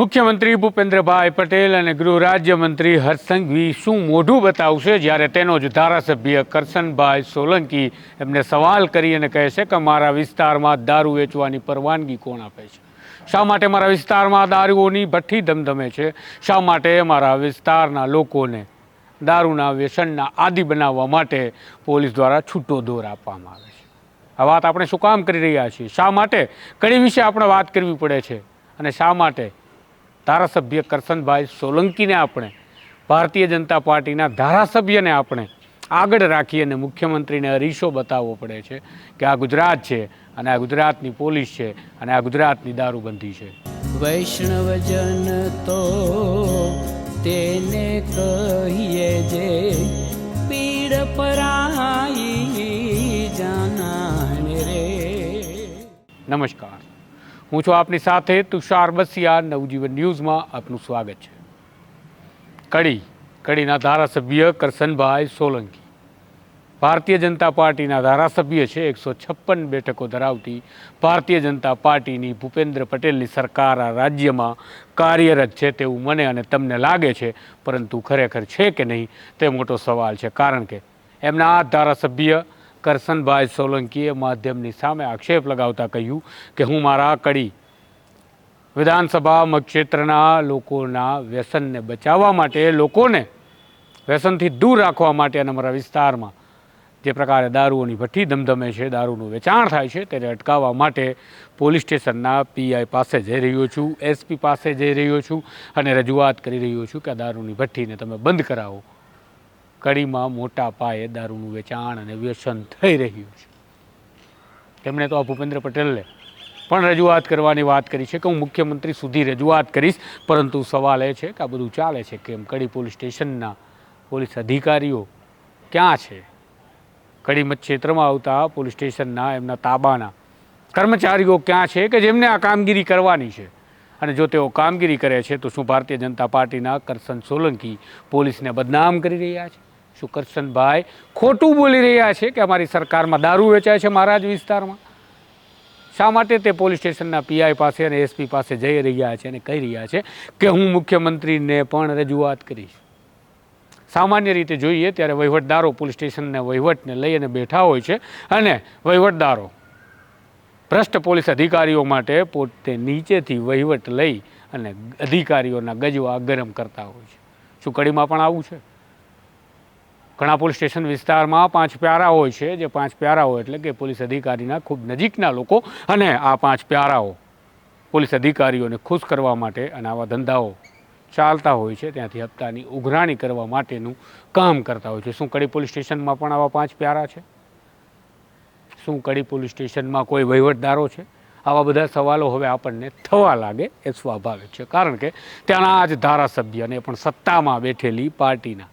મુખ્યમંત્રી ભૂપેન્દ્રભાઈ પટેલ અને ગૃહ રાજ્યમંત્રી હર્ષસંઘવી શું મોઢું બતાવશે જ્યારે તેનો જ ધારાસભ્ય કરશનભાઈ સોલંકી એમને સવાલ કરી અને કહે છે કે મારા વિસ્તારમાં દારૂ વેચવાની પરવાનગી કોણ આપે છે? શા માટે મારા વિસ્તારમાં દારૂઓની ભઠ્ઠી ધમધમે છે? શા માટે મારા વિસ્તારના લોકોને દારૂના વ્યસનના આદિ બનાવવા માટે પોલીસ દ્વારા છૂટો દોર આપવામાં આવે છે? આ વાત આપણે શું કામ કરી રહ્યા છીએ? શા માટે? કડી વિશે આપણે વાત કરવી પડે છે. અને શા માટે ધારાસભ્ય કરશનભાઈ સોલંકીને આપણે ભારતીય જનતા પાર્ટીના ધારાસભ્યને આપણે આગળ રાખી અને મુખ્યમંત્રીને અરીસો બતાવવો પડે છે કે આ ગુજરાત છે અને આ ગુજરાતની પોલીસ છે અને આ ગુજરાતની દારૂબંધી છે. વૈષ્ણવજન તો તેને કહીએ જે પીડ પરાઈ જાના રે. નમસ્કાર. હું છું આપની સાથે તુષાર બસિયા, નવજીવન ન્યૂઝમાં આપનું સ્વાગત છે. કડી, કડીના ધારાસભ્ય કરશનભાઈ સોલંકી. ભારતીય જનતા પાર્ટીના ધારાસભ્ય છે, એકસો છપ્પન બેઠકો ધરાવતી ભારતીય જનતા પાર્ટીની ભૂપેન્દ્ર પટેલની સરકાર આ રાજ્યમાં કાર્યરત છે તેવું મને અને તમને લાગે છે, પરંતુ ખરેખર છે કે નહીં તે મોટો સવાલ છે. કારણ કે એમના આ ધારાસભ્ય કરશનભાઈ સોલંકીએ માધ્યમની સામે આક્ષેપ લગાવતા કહ્યું કે હું મારા કડી વિધાનસભા મતક્ષેત્રના લોકોના વ્યસનને બચાવવા માટે લોકોને વ્યસનથી દૂર રાખવા માટે અને અમારા વિસ્તારમાં જે પ્રકારે દારૂઓની ભઠ્ઠી ધમધમે છે, દારૂનું વેચાણ થાય છે, તેને અટકાવવા માટે પોલીસ સ્ટેશનના પીઆઈ પાસે જઈ રહ્યો છું, એસપી પાસે જઈ રહ્યો છું અને રજૂઆત કરી રહ્યો છું કે આ દારૂની ભઠ્ઠીને તમે બંધ કરાવો. કડીમાં મોટા પાયે દારૂનું વેચાણ અને વ્યસન થઈ રહ્યું છે. તેમણે તો આ ભૂપેન્દ્ર પટેલને પણ રજૂઆત કરવાની વાત કરી છે કે હું મુખ્યમંત્રી સુધી રજૂઆત કરીશ, પરંતુ સવાલ એ છે કે આ બધું ચાલે છે કેમ? કડી પોલીસ સ્ટેશનના પોલીસ અધિકારીઓ ક્યાં છે? કડી ક્ષેત્રમાં આવતા પોલીસ સ્ટેશનના એમના તાબાના કર્મચારીઓ ક્યાં છે કે જેમને આ કામગીરી કરવાની છે? અને જો તેઓ કામગીરી કરે છે તો શું ભારતીય જનતા પાર્ટીના કરસન સોલંકી પોલીસને બદનામ કરી રહ્યા છે? શું કરશનભાઈ ખોટું બોલી રહ્યા છે કે અમારી સરકારમાં દારૂ વેચાય છે મારા જ વિસ્તારમાં. શા માટે તે પોલીસ સ્ટેશનના પીઆઈ પાસે અને એસપી પાસે જઈ રહ્યા છે અને કહી રહ્યા છે કે હું મુખ્યમંત્રીને પણ રજૂઆત કરીશ. સામાન્ય રીતે જોઈએ ત્યારે વહીવટદારો પોલીસ સ્ટેશનના વહીવટને લઈ અને બેઠા હોય છે અને વહીવટદારો ભ્રષ્ટ પોલીસ અધિકારીઓ માટે પોતે નીચેથી વહીવટ લઈ અને અધિકારીઓના ગજવા ગરમ કરતા હોય છે. શું કડીમાં પણ આવું છે? પોલીસ સ્ટેશન વિસ્તારમાં પાંચ પ્યારા હોય છે, જે પાંચ પ્યારાઓ એટલે કે પોલીસ અધિકારીના ખૂબ નજીકના લોકો અને આ પાંચ પ્યારાઓ પોલીસ અધિકારીઓને ખુશ કરવા માટે અને આવા ધંધાઓ ચાલતા હોય છે, ત્યાંથી હપ્તાની ઉઘરાણી કરવા માટેનું કામ કરતા હોય છે. શું કડી પોલીસ સ્ટેશનમાં પણ આવા પાંચ પ્યારા છે? શું કડી પોલીસ સ્ટેશનમાં કોઈ વહીવટદારો છે? આવા બધા સવાલો હવે આપણને થવા લાગે એ સ્વાભાવિક છે, કારણ કે ત્યાંના આ જ ધારાસભ્ય અને પણ સત્તામાં બેઠેલી પાર્ટીના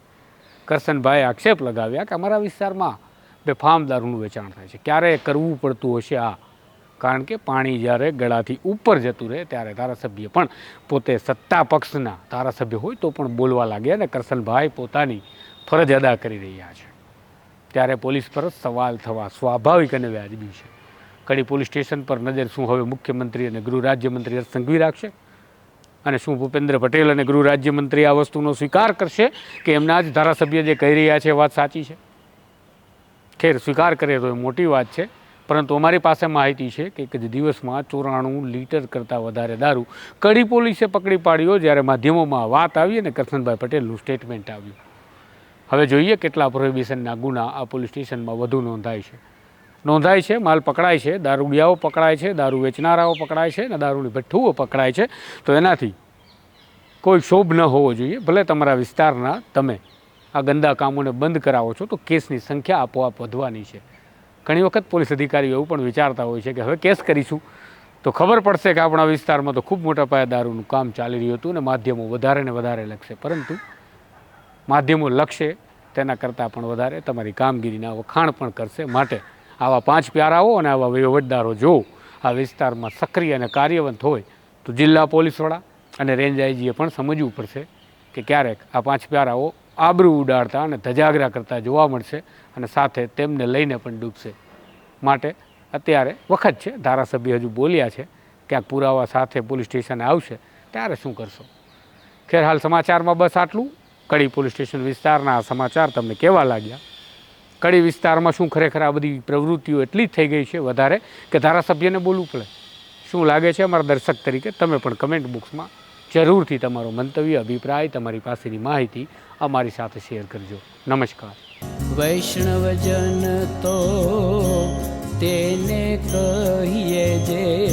કરશનભાઈ આક્ષેપ લગાવ્યા કે અમારા વિસ્તારમાં બેફામ દારૂનું વેચાણ થાય છે. ક્યારે કરવું પડતું હશે આ? કારણ કે પાણી જ્યારે ગળાથી ઉપર જતું રહે ત્યારે ધારાસભ્ય પણ પોતે સત્તા પક્ષના ધારાસભ્ય હોય તો પણ બોલવા લાગ્યા અને કરશનભાઈ પોતાની ફરજ અદા કરી રહ્યા છે. ત્યારે પોલીસ પર સવાલ થવા સ્વાભાવિક અને વ્યાજબી છે. કડી પોલીસ સ્ટેશન પર નજર શું હવે મુખ્યમંત્રી અને ગૃહ રાજ્યમંત્રી હર્ષ સંઘવી રાખશે? અને શું ભૂપેન્દ્ર પટેલ અને ગૃહ રાજ્યમંત્રી આ વસ્તુનો સ્વીકાર કરશે કે એમના જ ધારાસભ્ય જે કહી રહ્યા છે વાત સાચી છે? ખેર, સ્વીકાર કરે તો એ મોટી વાત છે, પરંતુ અમારી પાસે માહિતી છે કે એક જ દિવસમાં ચોરાણું લીટર કરતાં વધારે દારૂ કડી પોલીસે પકડી પાડ્યો જ્યારે માધ્યમોમાં વાત આવી અને કરશનભાઈ પટેલનું સ્ટેટમેન્ટ આવ્યું. હવે જોઈએ કેટલા પ્રોહિબિશનના ગુના આ પોલીસ સ્ટેશનમાં વધુ નોંધાય છે. નોંધાય છે, માલ પકડાય છે દારૂડિયાઓ પકડાય છે, દારૂ વેચનારાઓ પકડાય છે અને દારૂની ભઠ્ઠુઓ પકડાય છે. તો એનાથી કોઈ શોભ ન હોવો જોઈએ, ભલે તમારા વિસ્તારના તમે આ ગંદા કામોને બંધ કરાવો છો, તો કેસની સંખ્યા આપોઆપ વધવાની છે. ઘણી વખત પોલીસ અધિકારીઓ એવું પણ વિચારતા હોય છે કે હવે કેસ કરીશું. તો ખબર પડશે કે આપણા વિસ્તારમાં તો ખૂબ મોટા પાયે દારૂનું કામ ચાલી રહ્યું હતું અને માધ્યમો વધારે ને વધારે લખશે પરંતુ માધ્યમો લખશે તેના કરતાં પણ વધારે તમારી કામગીરીના વખાણ પણ કરશે માટે આવા પાંચ પ્યારાઓ અને આવા વહીવટદારો જો આ વિસ્તારમાં સક્રિય અને કાર્યવંત હોય, તો જિલ્લા પોલીસ વડા અને રેન્જ આઈજીએ પણ સમજવું પડશે કે ક્યારેક આ પાંચ પ્યારાઓ આબરૂ ઉડાડતા અને ધજાગરા કરતા જોવા મળશે અને સાથે તેમને લઈને પણ ડૂબશે. માટે અત્યારે વખત છે, ધારાસભ્ય હજુ બોલ્યા છે, ક્યાંક પુરાવા સાથે પોલીસ સ્ટેશને આવશે, ત્યારે શું કરશો? ખેર હાલ સમાચારમાં બસ આટલું. કડી પોલીસ સ્ટેશન વિસ્તારના આ સમાચાર તમને કેવા લાગ્યા? કડી વિસ્તારમાં શું ખરેખર આ બધી પ્રવૃત્તિઓ એટલી જ થઈ ગઈ છે વધારે કે ધારાસભ્યને બોલવું પડે. શું લાગે છે અમારા દર્શક તરીકે? તમે પણ કમેન્ટ બોક્સમાં જરૂરથી તમારો મંતવ્ય, અભિપ્રાય, તમારી પાસેની માહિતી અમારી સાથે શેર કરજો. નમસ્કાર. વૈષ્ણવજન તો તેને કહીએ જે